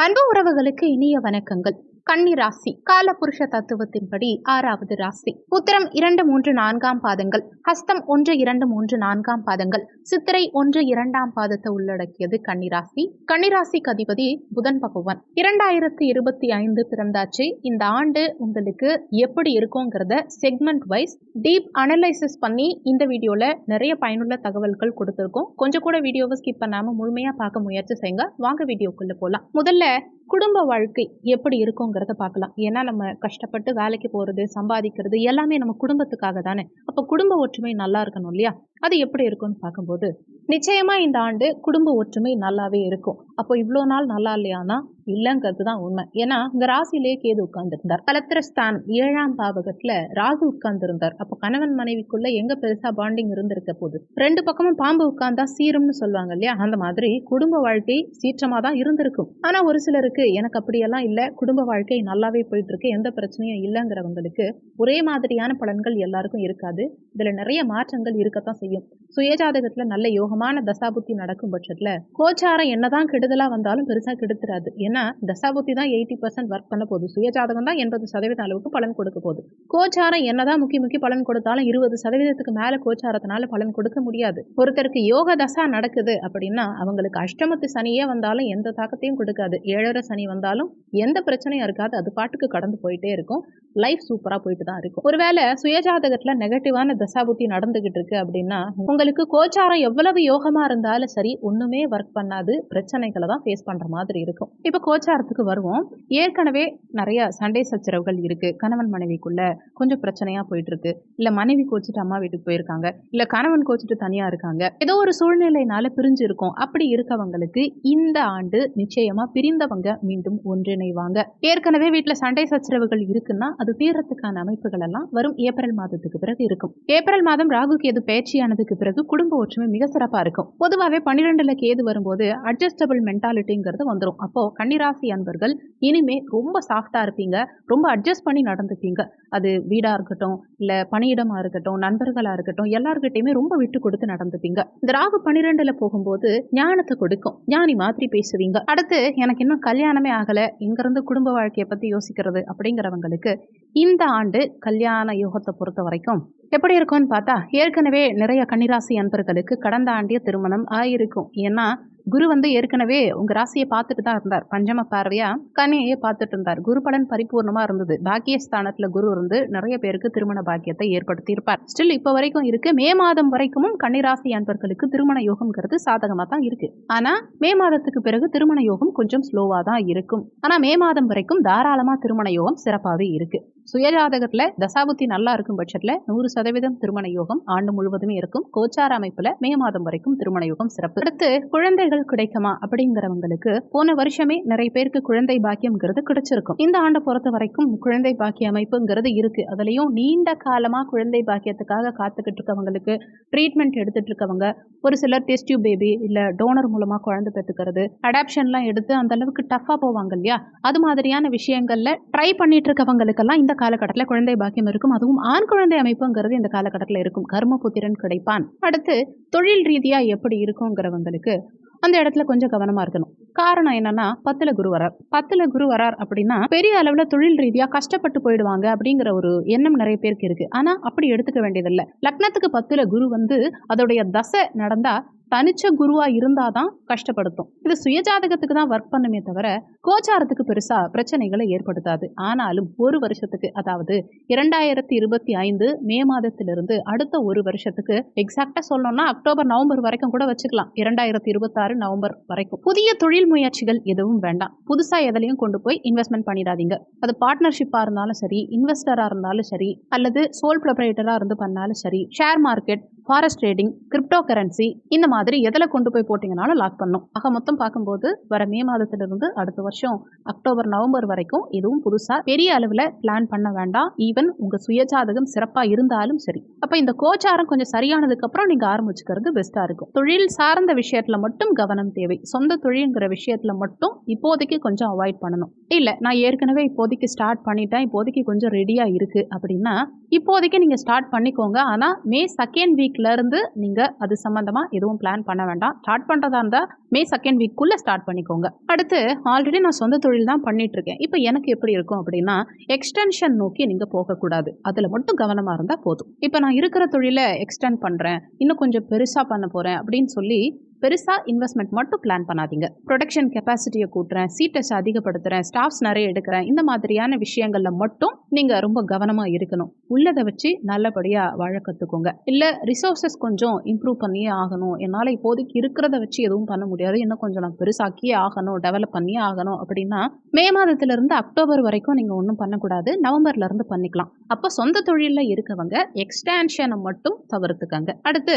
அன்பு உறவுகளுக்கு இனிய வணக்கங்கள். கன்னி ராசி காலபுருஷ தத்துவத்தின்படி ஆறாவது ராசி. உத்தரம் இரண்டு மூன்று நான்காம் பாதங்கள் ஹஸ்தம் ஒன்று இரண்டு மூன்று நான்காம் பாதங்கள் சித்திரை ஒன்று இரண்டாம் பாதத்தை உள்ளடக்கியது கன்னிராசி. கன்னிராசி கதிபதி புதன் பகவான். இரண்டாயிரத்தி இருபத்தி ஐந்து பிறந்தாச்சு. இந்த ஆண்டு உங்களுக்கு எப்படி இருக்குங்கிறத செக்மெண்ட் வைஸ் டீப் அனலைசிஸ் பண்ணி இந்த வீடியோல நிறைய பயனுள்ள தகவல்கள் கொடுத்துருக்கோம். கொஞ்சம் கூட வீடியோவை ஸ்கிப் பண்ணாம முழுமையா பார்க்க முயற்சி செய்யுங்க. வாங்க வீடியோக்குள்ள போலாம். முதல்ல குடும்ப வாழ்க்கை எப்படி இருக்கும் இருக்குங்கிறத பார்க்கலாம். ஏன்னா நம்ம கஷ்டப்பட்டு வேலைக்கு போகிறது சம்பாதிக்கிறது எல்லாமே நம்ம குடும்பத்துக்காக தானே. அப்போ குடும்ப ஒற்றுமை நல்லா இருக்கணும் இல்லையா? அது எப்படி இருக்கும்னு பார்க்கும்போது நிச்சயமா இந்த ஆண்டு குடும்ப ஒற்றுமை நல்லாவே இருக்கும். அப்போ இவ்வளோ நாள் நல்லா இல்லையானா இல்லைங்கிறது தான் உண்மை. ஏன்னா இங்க ராசியிலே கேது உட்கார்ந்துருந்தார். கலத்திரஸ்தான் ஏழாம் பாவகத்துல ராகு உட்கார்ந்துருந்தார். அப்போ கணவன் மனைவிக்குள்ள எங்க பெருசா பாண்டிங் இருந்திருக்க போகுது? ரெண்டு பக்கமும் பாம்பு உட்கார்ந்தா சீரும்னு சொல்லுவாங்க இல்லையா? அந்த மாதிரி குடும்ப வாழ்க்கை சீற்றமா தான் இருந்திருக்கும். ஆனா ஒரு சிலருக்கு எனக்கு அப்படியெல்லாம் இல்லை குடும்ப வாழ்க்கை நல்லாவே போயிட்டு இருக்கு எந்த பிரச்சனையும் இல்லைங்கிறவங்களுக்கு ஒரே மாதிரியான பலன்கள் எல்லாருக்கும் இருக்காது. இதுல நிறைய மாற்றங்கள் இருக்கத்தான் செய்யும். சுயஜாதகத்துல நல்ல யோகமான தசாபுத்தி நடக்கும் பட்சத்துல கோச்சாரம் என்னதான் கெடுதலா வந்தாலும் பெருசா கெடுத்துறாது. ஏன்னா தசாபுத்தி தான் எயிட்டி பர்சன்ட் ஒர்க் பண்ண போகுது. சுயஜாதகம் தான் எண்பது சதவீதம் அளவுக்கு பலன் கொடுக்க போகுது. கோச்சாரம் என்னதான் முக்கிய முக்கிய பலன் கொடுத்தாலும் இருபது சதவீதத்துக்கு மேல கோச்சாரத்தினால பலன் கொடுக்க முடியாது. ஒருத்தருக்கு யோக தசா நடக்குது அப்படின்னா அவங்களுக்கு அஷ்டமத்து சனியே வந்தாலும் எந்த தாக்கத்தையும் கொடுக்காது. ஏழரை சனி வந்தாலும் எந்த பிரச்சனையும் இருக்காது. அது பாட்டுக்கு கடந்து போயிட்டே இருக்கும். லைஃப் சூப்பரா போயிட்டு தான் இருக்கும். ஒருவேளை சுயஜாதகத்துல நெகட்டிவான தசாபுத்தி நடந்துகிட்டு இருக்கு அப்படின்னா உங்களுக்கு கோச்சாரம் எவ்வளவு யோகமா இருந்தாலும் சரி ஒண்ணுமே ஒர்க் பண்ணாது. பிரச்சனைகளை தான் ஃபேஸ் பண்ற மாதிரி இருக்கும். இப்போ கோச்சாரத்துக்கு வருவோம். ஏற்கனவே நிறைய சண்டை சச்சரவுகள் இருக்கு. கணவன் மனைவிக்குள்ள கொஞ்சம் பிரச்சனையா போயிட்டு இருக்கு இல்ல மனைவி கோச்சிட்டு அம்மா வீட்டுக்கு போயிருக்காங்க. இல்ல கணவன் கோச்சிட்டு தனியா இருக்காங்க. ஏதோ ஒரு சூழ்நிலையினால பிரிஞ்சு இருக்கும் அப்படி இருக்கவங்களுக்கு இந்த ஆண்டு நிச்சயமா பிரிந்தவங்க மீண்டும் ஒன்றிணைவாங்க. ஏற்கனவே வீட்டுல சண்டை சச்சரவுகள் இருக்குன்னா அது தீர்றதுக்கான அமைப்புகள் எல்லாம் வரும். ஏப்ரல் மாதத்துக்கு பிறகு இருக்கும். ஏப்ரல் மாதம் ராகு கேது பயிற்சியானதுக்கு பிறகு குடும்ப ஒற்றுமை மிக சிறப்பா இருக்கும். பொதுவாகவே பன்னிரெண்டுல கேது வரும்போது அட்ஜஸ்டபிள் மென்டாலிட்டிங்கிறது வந்துடும் அப்போ கன்னிராசி அன்பர்கள் இனிமே ரொம்ப சாஃப்டா இருப்பீங்க. ரொம்ப அட்ஜஸ்ட் பண்ணி நடந்துப்பீங்க. அது வீடா இருக்கட்டும் இல்ல பணியிடமா இருக்கட்டும் நண்பர்களா இருக்கட்டும் எல்லாருக்கிட்டையுமே ரொம்ப விட்டு கொடுத்து நடந்துப்பீங்க. இந்த ராகு பன்னிரெண்டில் போகும்போது ஞானத்தை கொடுக்கும். ஞானி மாதிரி பேசுவீங்க. அடுத்து எனக்கு இன்னும் கல்யாணமே ஆகல. இங்கிருந்து குடும்ப வாழ்க்கையை பத்தி யோசிக்கிறது அப்படிங்கிறவங்களுக்கு இந்த ஆண்டு கல்யாண யோகத்தை பொறுத்த வரைக்கும் எப்படி இருக்கும்னு பார்த்தா ஏற்கனவே நிறைய கன்னிராசி அன்பர்களுக்கு கடந்த ஆண்டிய திருமணம் ஆயிருக்கும். ஏன்னா குரு வந்து ஏற்கனவே உங்க ராசியை பார்த்துட்டு தான் இருந்தார். பஞ்சம பார்வையா? கனியையே பார்த்துட்டு இருந்தார். குரு பலன் பரிபூர்ணமா இருந்தது. பாக்கியஸ்தானத்துல குரு இருந்து நிறைய பேருக்கு திருமண பாக்கியத்தை ஏற்படுத்தி இருப்பார் ஸ்டில் இப்ப வரைக்கும் இருக்கு. மே மாதம் வரைக்கும் கன்னிராசி அன்பர்களுக்கு திருமண யோகம்ங்கிறது சாதகமா தான் இருக்கு. ஆனா மே மாதத்துக்கு பிறகு திருமண யோகம் கொஞ்சம் ஸ்லோவா தான் இருக்கும். ஆனா மே மாதம் வரைக்கும் தாராளமா திருமண யோகம் சிறப்பாகவே இருக்கு. சுயஜாதகத்துல தசாபுத்தி நல்லா இருக்கும் பட்சத்துல நூறு சதவீதம் திருமண யோகம் ஆண்டு முழுவதுமே இருக்கும். கோச்சார அமைப்புல மே மாதம் வரைக்கும் திருமண யோகம் சிறப்பு. அடுத்து குழந்தைகள் கிடைக்குமா அப்படிங்கிறவங்களுக்கு போன வருஷமே நிறைய பேருக்கு குழந்தை பாக்கியம்ங்கிறது கிடைச்சிருக்கும். இந்த ஆண்டை பொறுத்த வரைக்கும் குழந்தை பாக்கிய அமைப்புங்கிறது இருக்கு. அதுலயும் நீண்ட காலமா குழந்தை பாக்கியத்துக்காக காத்துக்கிட்டு இருக்கவங்களுக்கு ட்ரீட்மெண்ட் எடுத்துட்டு இருக்கவங்க ஒரு சிலர் டெஸ்ட் டியூப் பேபி இல்ல டோனர் மூலமா குழந்தை பெற்றுக்கிறது அடாப்ஷன்லாம் எடுத்து அந்த அளவுக்கு டஃபா போவாங்க இல்லையா? அது மாதிரியான விஷயங்கள்ல ட்ரை பண்ணிட்டு இருக்கவங்களுக்கெல்லாம் இந்த காலகட்டத்தில் குழந்தை பாக்கியம் இருக்கும். அதுவும் ஆண் குழந்தை அமைப்புங்கிறது இந்த காலகட்டத்தில் இருக்கும். கர்மபுத்திரன் கிடைப்பான். அடுத்து தொழில் ரீதியா எப்படி இருக்குங்கிறவங்களுக்கு அந்த இடத்துல கொஞ்சம் கவனமா இருக்கணும். காரணம் என்னன்னா பத்துல குரு வரார். பத்துல குரு வரார் அப்படின்னா பெரிய அளவுல தொழில் ரீதியா கஷ்டப்பட்டு போயிடுவாங்க அப்படிங்கிற ஒரு எண்ணம் நிறைய பேருக்கு இருக்கு. ஆனா அப்படி எடுத்துக்க வேண்டியதில்லை. லக்னத்துக்கு பத்துல குரு வந்து அதோடைய தசை நடந்தா தனிச்ச குருவா இருந்தாதான் கஷ்டப்படுத்தும். இது சுயஜாதகத்துக்கு தான் ஒர்க் பண்ணுமே தவிர கோச்சாரத்துக்கு பெருசா பிரச்சனைகளை ஏற்படுத்தாது. ஆனாலும் ஒரு வருஷத்துக்கு அதாவது இரண்டாயிரத்தி இருபத்தி ஐந்து மே மாதத்திலிருந்து அடுத்த ஒரு வருஷத்துக்கு எக்ஸாக்டா சொல்லணும்னா அக்டோபர் நவம்பர் வரைக்கும் கூட வச்சுக்கலாம். இரண்டாயிரத்தி இருபத்தாறு நவம்பர் வரைக்கும். புதிய தொழில் முயற்சிகள் எதுவும் வேண்டாம். புதுசா எதுலையும் கொண்டு போய் இன்வெஸ்ட்மெண்ட் பண்ணிடாதீங்க. அது பார்ட்னர்ஷிப்பா இருந்தாலும் சரி இன்வெஸ்டரா இருந்தாலும் சரி அல்லது சோல் ப்ரொப்ரேட்டரா இருந்து பண்ணாலும் சரி share market forex trading cryptocurrency இந்த மாதிரி எதில் கொண்டு போய் போட்டிங்கனாலும் லாக் பண்ணும் ஆக மொத்தம் பார்க்கும்போது வர மே மாதத்திலிருந்து அடுத்த வருஷம் அக்டோபர் நவம்பர் வரைக்கும் எதுவும் புதுசாக பெரிய அளவில் பிளான் பண்ண வேண்டாம். ஈவன் உங்கள் சுயஜாதகம் சிறப்பாக இருந்தாலும் சரி. அப்போ இந்த கோச்சாரம் கொஞ்சம் சரியானதுக்கப்புறம் நீங்கள் ஆரம்பிச்சுக்கிறது பெஸ்ட்டாக இருக்கும். தொழில் சார்ந்த விஷயத்தில் மட்டும் கவனம் தேவை. சொந்த தொழில்ங்கிற விஷயத்தில் மட்டும் இப்போதைக்கு கொஞ்சம் அவாய்ட் பண்ணணும். இல்லை நான் ஏற்கனவே இப்போதைக்கு ஸ்டார்ட் பண்ணிட்டேன் இப்போதைக்கு கொஞ்சம் ரெடியாக இருக்குது அப்படின்னா இப்போதைக்கு நீங்கள் ஸ்டார்ட் பண்ணிக்கோங்க. ஆனால் மே செகண்ட் வீக்லேருந்து நீங்கள் அது சம்மந்தமாக எதுவும் பிளான் பண்ண வேண்டாம். ஸ்டார்ட் பண்ணுறதா இருந்தால் மே செகண்ட் வீக்குள்ளே ஸ்டார்ட் பண்ணிக்கோங்க. அடுத்து ஆல்ரெடி நான் சொந்த தொழில் தான் பண்ணிகிட்ருக்கேன் இப்போ எனக்கு எப்படி இருக்கும் அப்படின்னா எக்ஸ்டென்ஷன் நோக்கி நீங்கள் போகக்கூடாது. அதில் மட்டும் கவனமாக இருந்தால் போதும். இப்போ நான் இருக்கிற தொழிலை எக்ஸ்டெண்ட் பண்ணுறேன் இன்னும் கொஞ்சம் பெருசாக பண்ண போகிறேன் அப்படின்னு சொல்லி பெருசாக இன்வெஸ்ட்மெண்ட் மட்டும் பிளான் பண்ணாதீங்க. ப்ரொடக்ஷன் கெப்பாசிட்டியை கூட்டுறேன் சீட்டஸ் அதிகப்படுத்துகிறேன் ஸ்டாஃப்ஸ் நிறைய எடுக்கிறேன். இந்த மாதிரியான விஷயங்களில் மட்டும் நீங்கள் ரொம்ப கவனமாக இருக்கணும். உள்ளதை வச்சு நல்லபடியாக வாழ கற்றுக்கோங்க இல்லை ரிசோர்ஸஸ் கொஞ்சம் இம்ப்ரூவ் பண்ணியே ஆகணும். என்னால் இப்போதைக்கு இருக்கிறத வச்சு எதுவும் பண்ண முடியாது. இன்னும் கொஞ்சம் நான் பெருசாக்கியே ஆகணும் டெவலப் பண்ணியே ஆகணும் அப்படின்னா மே மாதத்திலிருந்து அக்டோபர் வரைக்கும் நீங்கள் ஒன்றும் பண்ணக்கூடாது. நவம்பர்லேருந்து பண்ணிக்கலாம். அப்போ சொந்த தொழிலில் இருக்கவங்க எக்ஸ்டான்ஷனை மட்டும் தவிர்த்துக்கங்க. அடுத்து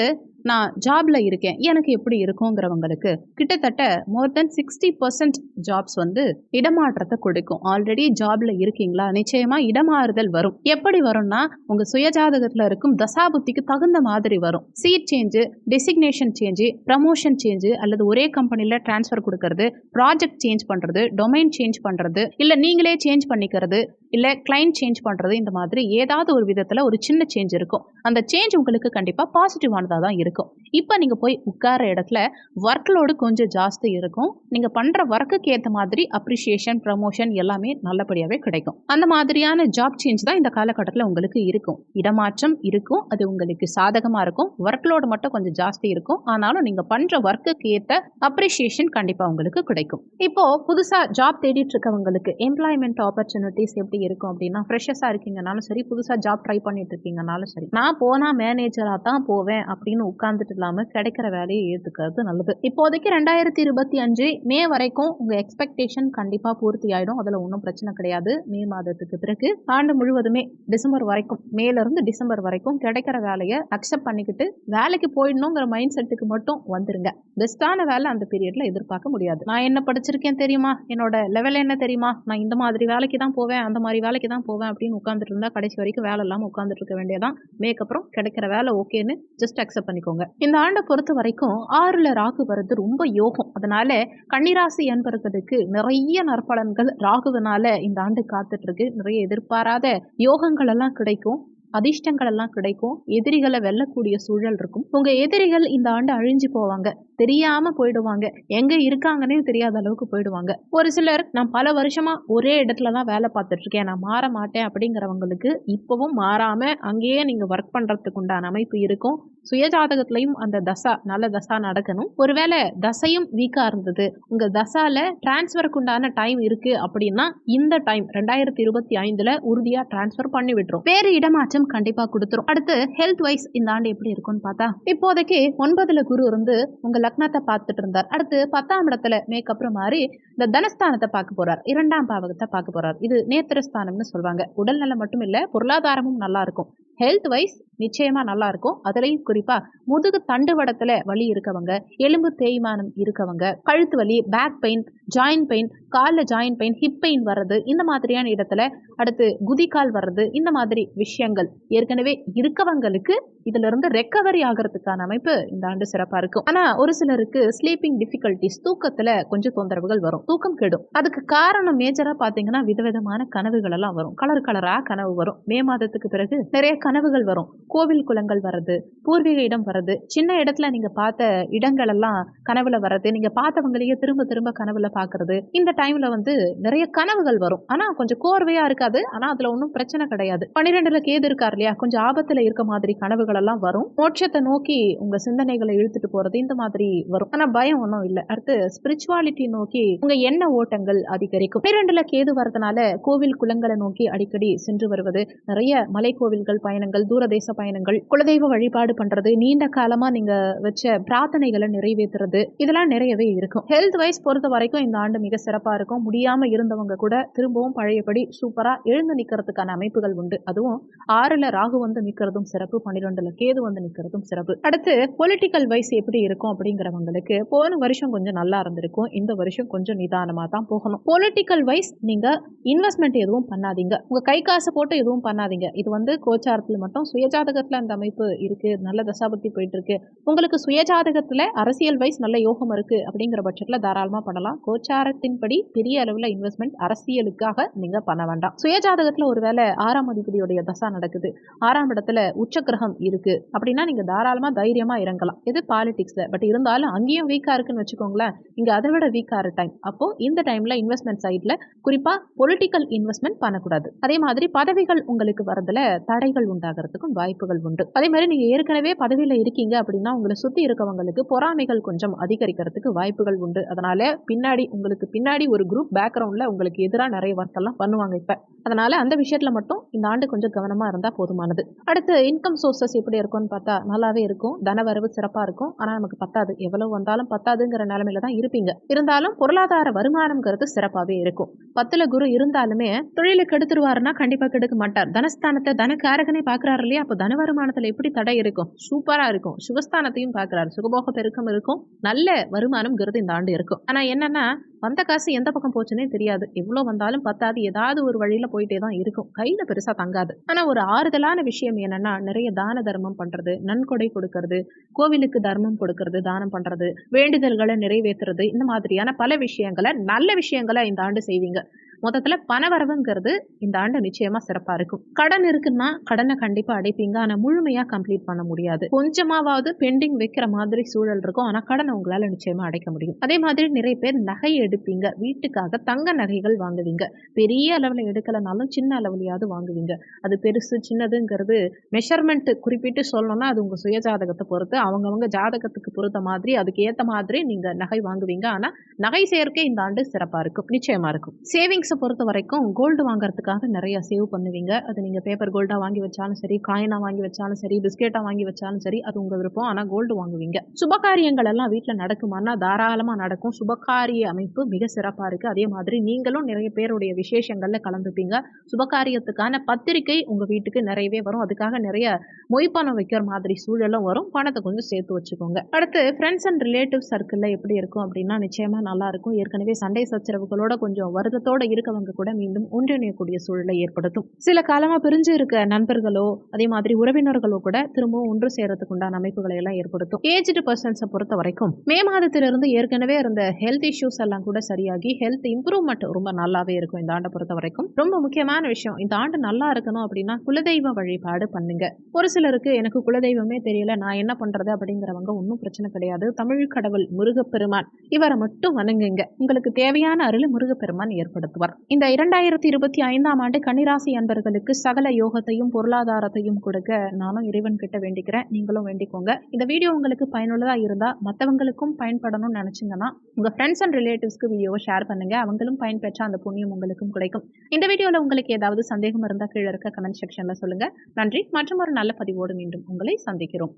நான் ஜாப்ல இருக்கேன். எனக்கு எப்படி இருக்குங்கிறவங்களுக்கு கிட்டத்தட்ட more than sixty percent jobs வந்து இடமாற்றத்தை கொடுக்கும். ஆல்ரெடி ஜாப்ல இருக்கீங்களா? நிச்சயமா இடமாறுதல் வரும். எப்படி வரும்னா உங்க சுயஜாதகத்துல இருக்கும் தசாபுத்திக்கு தகுந்த மாதிரி வரும். Seat change designation change promotion change அல்லது ஒரே கம்பெனில டிரான்ஸ்ஃபர் கொடுக்கறது ப்ராஜெக்ட் சேஞ்ச் பண்றது டொமைன் சேஞ்ச் பண்றது இல்ல நீங்களே சேஞ்ச் பண்ணிக்கிறது இல்ல கிளைண்ட் சேஞ்ச் பண்றது இந்த மாதிரி ஏதாவது ஒரு விதத்துல ஒரு சின்ன சேஞ்ச் இருக்கும். அந்த சேஞ்ச் உங்களுக்கு கண்டிப்பா பாசிட்டிவானதா தான் இருக்கும் இப்போ நீங்க போய் உட்கார இடத்துல ஒர்க் லோடு கொஞ்சம் ஜாஸ்தி இருக்கும். நீங்க பண்ற ஒர்க்குக்கு ஏற்ற மாதிரி அப்ரிஷியேஷன் ப்ரமோஷன் எல்லாமே நல்லபடியாவே கிடைக்கும். அந்த மாதிரியான ஜாப் சேஞ்ச் தான் இந்த காலகட்டத்தில் உங்களுக்கு இருக்கும். இடமாற்றம் இருக்கும். அது உங்களுக்கு சாதகமா இருக்கும். ஒர்க் லோடு மட்டும் கொஞ்சம் ஜாஸ்தி இருக்கும். ஆனாலும் நீங்க பண்ற ஒர்க்குக்கு ஏற்ற அப்ரிஷியேஷன் கண்டிப்பா உங்களுக்கு கிடைக்கும். இப்போ புதுசா ஜாப் தேடிட்டு இருக்கவங்களுக்கு எம்ப்ளாய்மெண்ட் ஆப்பர்ச்சுனிட்டிஸ் எப்படி இருக்கும் அப்படின்னா ஃப்ரெஷஸாக இருக்கீங்கனாலும் சரி புதுசா ஜாப் ட்ரை பண்ணிட்டு இருக்கீங்கனாலும் சரி நான் போனா மேனேஜரா தான் போவேன் அப்படின்னு உட்கார்ந்துட்டு இல்லாமல் கிடைக்கிற வேலையை ஏற்றுக்கிறது நல்லது. இப்போதைக்கு ரெண்டாயிரத்தி இருபத்தி அஞ்சு மே வரைக்கும் உங்கள் எக்ஸ்பெக்டேஷன் கண்டிப்பாக பூர்த்தி ஆயிடும். அதில் ஒன்றும் பிரச்சனை கிடையாது. மே மாதத்துக்கு பிறகு ஆண்டு முழுவதுமே டிசம்பர் வரைக்கும் மேலேருந்து டிசம்பர் வரைக்கும் கிடைக்கிற வேலையை அக்செப்ட் பண்ணிக்கிட்டு வேலைக்கு போயிடணுங்கிற மைண்ட் செட்டுக்கு மட்டும் வந்துருங்க. பெஸ்ட்டான வேலை அந்த பீரியடில் எதிர்பார்க்க முடியாது. நான் என்ன படிச்சிருக்கேன் தெரியுமா? என்னோட லெவல் என்ன தெரியுமா? நான் இந்த மாதிரி வேலைக்கு தான் போவேன் அந்த மாதிரி வேலைக்கு தான் போவேன் அப்படின்னு உட்காந்துட்டு இருந்தால் கடைசி வரைக்கும் வேலை இல்லாமல் உட்காந்துட்டு இருக்க வேண்டியதான் மேக்கப்புறம் கிடைக்கிற வேலை ஓகேன்னு ஜஸ்ட் அக்செப்ட் பண்ணிக்கோங்க. இந்த ஆண்டை பொறுத்த வரைக்கும் ஆறுல ராகு வர்றது ரொம்ப யோகம். அதனால கன்னிராசி என்பவர்களுக்கு நிறைய நற்பலன்கள் ராகுவனால இந்த ஆண்டு காத்துட்டு இருக்கு நிறைய எதிர்பாராத யோகங்கள் எல்லாம் கிடைக்கும். அதிர்ஷ்டங்கள் எல்லாம் கிடைக்கும். எதிரிகளை வெல்லக்கூடிய சூழல் இருக்கும். உங்க எதிரிகள் இந்த ஆண்டு அழிஞ்சு போவாங்க. தெரியாம போயிடுவாங்க. எங்க இருக்காங்கன்னே தெரியாத அளவுக்கு போயிடுவாங்க. ஒரு சிலர் நான் பல வருஷமா ஒரே இடத்துல தான் வேலை பார்த்துட்டு இருக்கேன் நான் மாற மாட்டேன். அப்படிங்கிறவங்களுக்கு இப்பவும் மாறாம அங்கேயே நீங்க ஒர்க் பண்றதுக்கு உண்டான அமைப்பு இருக்கும். சுயஜாதகத்திலையும் அந்த தசா நல்ல தசா நடக்கணும். ஒருவேளை தசையும் வீக்காக இருந்தது. உங்கள் தசாவில் டிரான்ஸ்ஃபருக்கு உண்டான டைம் இருக்குது அப்படின்னா இந்த டைம் ரெண்டாயிரத்தி இருபத்தி ஐந்தில் உறுதியாக டிரான்ஸ்ஃபர் பண்ணி விட்டுரும். வேறு இடமாற்றம் கண்டிப்பாக கொடுத்துரும். அடுத்து ஹெல்த் வைஸ் இந்த ஆண்டு எப்படி இருக்கும்னு பார்த்தா இப்போதைக்கு ஒன்பதுல குரு இருந்து உங்கள் லக்னத்தை பார்த்துட்டு இருந்தார். அடுத்து பத்தாம் இடத்துல மேக்கப்புறம் மாதிரி இந்த தனஸ்தானத்தை பார்க்க போறார். இரண்டாம் பாவகத்தை பார்க்க போறார். இது நேத்திரஸ்தானம்னு சொல்லுவாங்க உடல் நலம் மட்டும் இல்லை பொருளாதாரமும் நல்லா இருக்கும். ஹெல்த் வைஸ் நிச்சயமா நல்லா இருக்கும். அதுலயும் குறிப்பா முதுகு தண்டுவடத்துல வலி இருக்கவங்க எலும்பு தேய்மானம் இருக்கவங்க கழுத்து வலி பேக் பெயின் ஜாயின் பெயின் காலில் ஜாயின் பெயின் ஹிப் பெயின் வர்றது இந்த மாதிரியான இடத்துல அடுத்து குதிக்கால் வர்றது இந்த மாதிரி விஷயங்கள் ஏற்கனவே இருக்கவங்களுக்கு இதுல இருந்து ரெக்கவரி ஆகிறதுக்கான அமைப்பு இந்த ஆண்டு சிறப்பா இருக்கும். ஆனா ஒரு சிலருக்கு ஸ்லீப்பிங் டிஃபிகல்டிஸ் தூக்கத்துல கொஞ்சம் தொந்தரவுகள் வரும். தூக்கம் கெடும். அதுக்கு காரணம் மேஜரா பாத்தீங்கன்னா விதவிதமான கனவுகள் எல்லாம் வரும். கலர் கலரா கனவு வரும். மே மாதத்துக்கு பிறகு நிறைய கனவுகள் வரும். கோவில் குளங்கள் வர்றது பூர்வீக இடம் வர்றது சின்ன இடத்துல நீங்க பார்த்த இடங்கள் எல்லாம் கனவுல வர்றது நீங்க பார்த்தவங்களையே திரும்ப திரும்ப கனவுல பாக்குறது இந்த டைம்ல வந்து நிறைய கனவுகள் வரும். ஆனா கொஞ்சம் கோர்வையா இருக்காது. ஆனா அதுல ஒன்றும் பிரச்சனை கிடையாது. பன்னிரெண்டுல கேது இருக்கார் இல்லையா? கொஞ்சம் ஆபத்துல இருக்க மாதிரி கனவுகள் எல்லாம் வரும். மோட்சத்தை நோக்கி உங்க சிந்தனைகளை இழுத்துட்டு போறது இந்த மாதிரி வரும். ஆனா பயம் ஒன்றும் இல்லை. அடுத்து ஸ்பிரிச்சுவாலிட்டி நோக்கி உங்க எண்ண ஓட்டங்கள் அதிகரிக்கும். பன்னிரெண்டுல கேது வரதுனால கோவில் குளங்களை நோக்கி அடிக்கடி சென்று வருவது நிறைய மலை கோவில்கள் பயணங்கள் தூரதேச பயணங்கள் குலதெய்வ வழிபாடு பண்றது நீண்ட காலமா நீங்க வச்ச பிரார்த்தனைகளை நிறைவேற்றுறது இதெல்லாம் நிறையவே இருக்கும். ஹெல்த் வைஸ் பொறுத்த வரைக்கும் இந்த ஆண்டு மிக சிறப்பா இருக்கும். முடியாம இருந்தவங்க கூட திரும்பவும் பழையபடி சூப்பரா எழுந்து நிக்கிறதுக்கான அமைப்புகள் உண்டு. அதுவும் ஆறுல ராகு வந்து நிக்கிறதும் சிறப்பு பன்னிரெண்டுல கேது வந்து நிக்கிறதும் சிறப்பு. அடுத்து பொலிட்டிக்கல் வைஸ் எப்படி இருக்கும் அப்படிங்கிறவங்களுக்கு போன வருஷம் கொஞ்சம் நல்லா இருந்திருக்கும். இந்த வருஷம் கொஞ்சம் நிதானமா தான் போகணும். பொலிட்டிக்கல் வைஸ் நீங்க இன்வெஸ்ட்மெண்ட் எதுவும் பண்ணாதீங்க. உங்க கை காசு போட்டு எதுவும் பண்ணாதீங்க. இது வந்து கோச்சாரத்தில் மட்டும் சுயஜா ஜாதகத்தில் அந்த அமைப்பு இருக்குது நல்ல தசாபத்தி போயிட்டு இருக்கு உங்களுக்கு சுய ஜாதகத்தில் அரசியல் வைஸ் நல்ல யோகம் இருக்குது அப்படிங்கிற பட்சத்தில் தாராளமாக பண்ணலாம். கோச்சாரத்தின்படி பெரிய அளவில் இன்வெஸ்ட்மெண்ட் அரசியலுக்காக நீங்கள் பண்ண வேண்டாம். சுய ஜாதகத்தில் ஒருவேளை ஆறாம் அதிபதியுடைய தசா நடக்குது. ஆறாம் இடத்துல உச்சக்கிரகம் இருக்குது அப்படின்னா நீங்கள் தாராளமாக தைரியமாக இறங்கலாம். இது பாலிடிக்ஸில் பட் இருந்தாலும் அங்கேயும் வீக்காக இருக்குன்னு வச்சுக்கோங்களேன். இங்கே அதை விட வீக்காக டைம் அப்போது இந்த டைமில் இன்வெஸ்ட்மெண்ட் சைடில் குறிப்பாக பொலிட்டிக்கல் இன்வெஸ்ட்மெண்ட் பண்ணக்கூடாது. அதே மாதிரி பதவிகள் உங்களுக்கு வரதில் தடைகள் உண்டாகிறதுக்கும் வாய்ப்புகள் உண்டு. அதே மாதிரி நீங்கள் ஏற்கனவே பதவியில் இருக்கீங்க அப்படின்னா உங்களை சுற்றி இருக்கவங்களுக்கு பொறாமைகள் கொஞ்சம் அதிகரிக்கிறதுக்கு வாய்ப்புகள் உண்டு. அதனால பின்னாடி உங்களுக்கு பின்னாடி ஒரு குரூப் பேக்ரவுண்டில் உங்களுக்கு எதிராக நிறைய ஒர்க் எல்லாம் பண்ணுவாங்க இப்போ. அதனால அந்த விஷயத்தில் மட்டும் இந்த ஆண்டு கொஞ்சம் கவனமாக இருந்தால் போதுமானது. அடுத்து இன்கம் சோர்சஸ் எப்படி இருக்கும்னு பார்த்தா நல்லாவே இருக்கும். தனவரவு சிறப்பாக இருக்கும். ஆனால் நமக்கு பத்தாது. எவ்வளவு வந்தாலும் பத்தாதுங்கிற நிலமையில தான் இருப்பீங்க. இருந்தாலும் பொருளாதார வருமானம்ங்கிறது சிறப்பாகவே இருக்கும். பத்துல குரு இருந்தாலுமே தொழிலை கெடுத்துருவாருன்னா கண்டிப்பாக கெடுக்க மாட்டார். தனஸ்தானத்தை தனக்காரகனே பார்க்குறாரு இல்லையா? அப்போ தன வருமானத்தில் எப்படி தடை இருக்கும்? சூப்பராக இருக்கும். சுகஸ்தானத்தையும் பார்க்குறாரு. சுகபோக பெருக்கம் இருக்கும். நல்ல வருமானம்ங்கிறது இந்த ஆண்டு இருக்கும். ஆனால் என்னன்னா வந்த காசு எந்த பக்கம் போச்சுன்னே தெரியாது. எவ்வளோ வந்தாலும் பத்தாது. ஏதாவது ஒரு வழியில் போயிட்டே தான் இருக்கும். கையில் பெருசாக தங்காது. ஆனால் ஒரு ஆறுதலான விஷயம் என்னன்னா நிறைய தான தர்மம் பண்ணுறது நன்கொடை கொடுக்கறது கோவிலுக்கு தர்மம் கொடுக்கறது தானம் பண்ணுறது வேண்டுதல்களை நிறைவேற்றுறது இந்த மாதிரியான பல விஷயங்களை நல்ல விஷயங்களை இந்த ஆண்டு செய்வீங்க. மொத்தத்தில் பணவரவுங்கிறது இந்த ஆண்டு நிச்சயமா சிறப்பாக இருக்கும். கடன் இருக்குன்னா கடனை கண்டிப்பாக அடைப்பீங்க. ஆனால் முழுமையாக கம்ப்ளீட் பண்ண முடியாது. கொஞ்சமாவது பெண்டிங் வைக்கிற மாதிரி சூழல் இருக்கும். ஆனால் கடனை உங்களால் நிச்சயமாக அடைக்க முடியும். அதே மாதிரி நிறைய பேர் நகை எடுப்பீங்க. வீட்டுக்காக தங்க நகைகள் வாங்குவீங்க. பெரிய அளவில் எடுக்கலைனாலும் சின்ன அளவுலையாவது வாங்குவீங்க. அது பெருசு சின்னதுங்கிறது மெஷர்மெண்ட் குறிப்பிட்டு சொல்லணும்னா அது உங்கள் சுய ஜாதகத்தை பொறுத்து அவங்கவுங்க ஜாதகத்துக்கு பொறுத்த மாதிரி அதுக்கு ஏற்ற மாதிரி நீங்கள் நகை வாங்குவீங்க. ஆனால் நகை சேர்க்கை இந்த ஆண்டு சிறப்பாக இருக்கும். நிச்சயமாக இருக்கும். சேவிங்ஸ் பொறுத்த வரைக்கும் கோல்டு வாங்குறதுக்காக நிறைய சேவ் பண்ணுவீங்க. அது நீங்கள் பேப்பர் கோல்டாக வாங்கி வச்சாலும் சரி காயினாக வாங்கி வச்சாலும் சரி பிஸ்கெட்டாக வாங்கி வச்சாலும் சரி அது உங்கள் விருப்பம். ஆனால் கோல்டு வாங்குவீங்க. சுபகாரியங்கள் எல்லாம் வீட்டில் நடக்குமானா தாராளமாக நடக்கும். சுபகாரிய அமைப்பு மிக சிறப்பாக இருக்குது அதே மாதிரி நீங்களும் நிறைய பேருடைய விசேஷங்களில் கலந்துப்பீங்க. சுபகாரியத்துக்கான பத்திரிக்கை உங்கள் வீட்டுக்கு நிறையவே வரும். அதுக்காக நிறைய மொய்ப்பணம் வைக்கிற மாதிரி சூழலும் வரும். பணத்தை கொஞ்சம் சேர்த்து வச்சுக்கோங்க. அடுத்து ஃப்ரெண்ட்ஸ் அண்ட் ரிலேட்டிவ் சர்க்கிளில் எப்படி இருக்கும் அப்படின்னா நிச்சயமாக நல்லா இருக்கும். ஏற்கனவே சண்டை சச்சரவுகளோட கொஞ்சம் வருத்தத்தோட இருக்கவங்க கூட மீண்டும் ஒன்றிணையக்கூடிய சூழலை ஏற்படுத்தும். சில காலமாக பிரிஞ்சு இருக்க நண்பர்களோ அதே மாதிரி உறவினர்களோ கூட திரும்பவும் ஒன்று சேரத்துக்கு உண்டான அமைப்புகளை எல்லாம் ஏற்படுத்தும். ஏஜ்டு பர்சன்ஸை பொறுத்த வரைக்கும் மே மாதத்திலிருந்து ஏற்கனவே இருந்த ஹெல்த் இஷ்யூஸ் எல்லாம் கூட சரியாகி ஹெல்த் இம்ப்ரூவ்மெண்ட் ரொம்ப நல்லாவே இருக்கும் இந்த ஆண்டை பொறுத்த வரைக்கும். ரொம்ப முக்கியமான விஷயம் இந்த ஆண்டு நல்லா இருக்கணும் அப்படின்னா குலதெய்வ வழிபாடு பண்ணுங்க. ஒரு சிலருக்கு எனக்கு குலதெய்வமே தெரியல நான் என்ன பண்றது அப்படிங்கிறவங்க ஒன்றும் பிரச்சனை கிடையாது. தமிழ் கடவுள் முருகப்பெருமான் இவரை மட்டும் வணங்குங்க. உங்களுக்கு தேவையான அருள் முருகப்பெருமான் ஏற்படுத்துவார். இந்த இரண்டாயிரத்தி இருபத்தி ஐந்தாம் ஆண்டு கன்னிராசி அன்பர்களுக்கு சகல யோகத்தையும் பொருளாதாரத்தையும் கொடுக்க நானும் இறைவன் கிட்ட வேண்டிக்கிறேன். நீங்களும் வேண்டிக்கோங்க. இந்த வீடியோ உங்களுக்கு பயனுள்ளதாக இருந்தால் மற்றவங்களுக்கும் பயன்படணும்னு நினச்சிங்கன்னா உங்கள் ஃப்ரெண்ட்ஸ் அண்ட் ரிலேட்டிவ்ஸ்க்கு வீடியோவை ஷேர் பண்ணுங்க. அவங்களும் பயன்பெற்ற அந்த புண்ணியம் உங்களுக்கும் கிடைக்கும். இந்த வீடியோவில் உங்களுக்கு ஏதாவது சந்தேகம் இருந்தால் கீழே இருக்க கமெண்ட் செக்ஷனில் சொல்லுங்கள் நன்றி. மற்றும் ஒரு நல்ல பதிவோடு மீண்டும் உங்களை சந்திக்கிறோம்.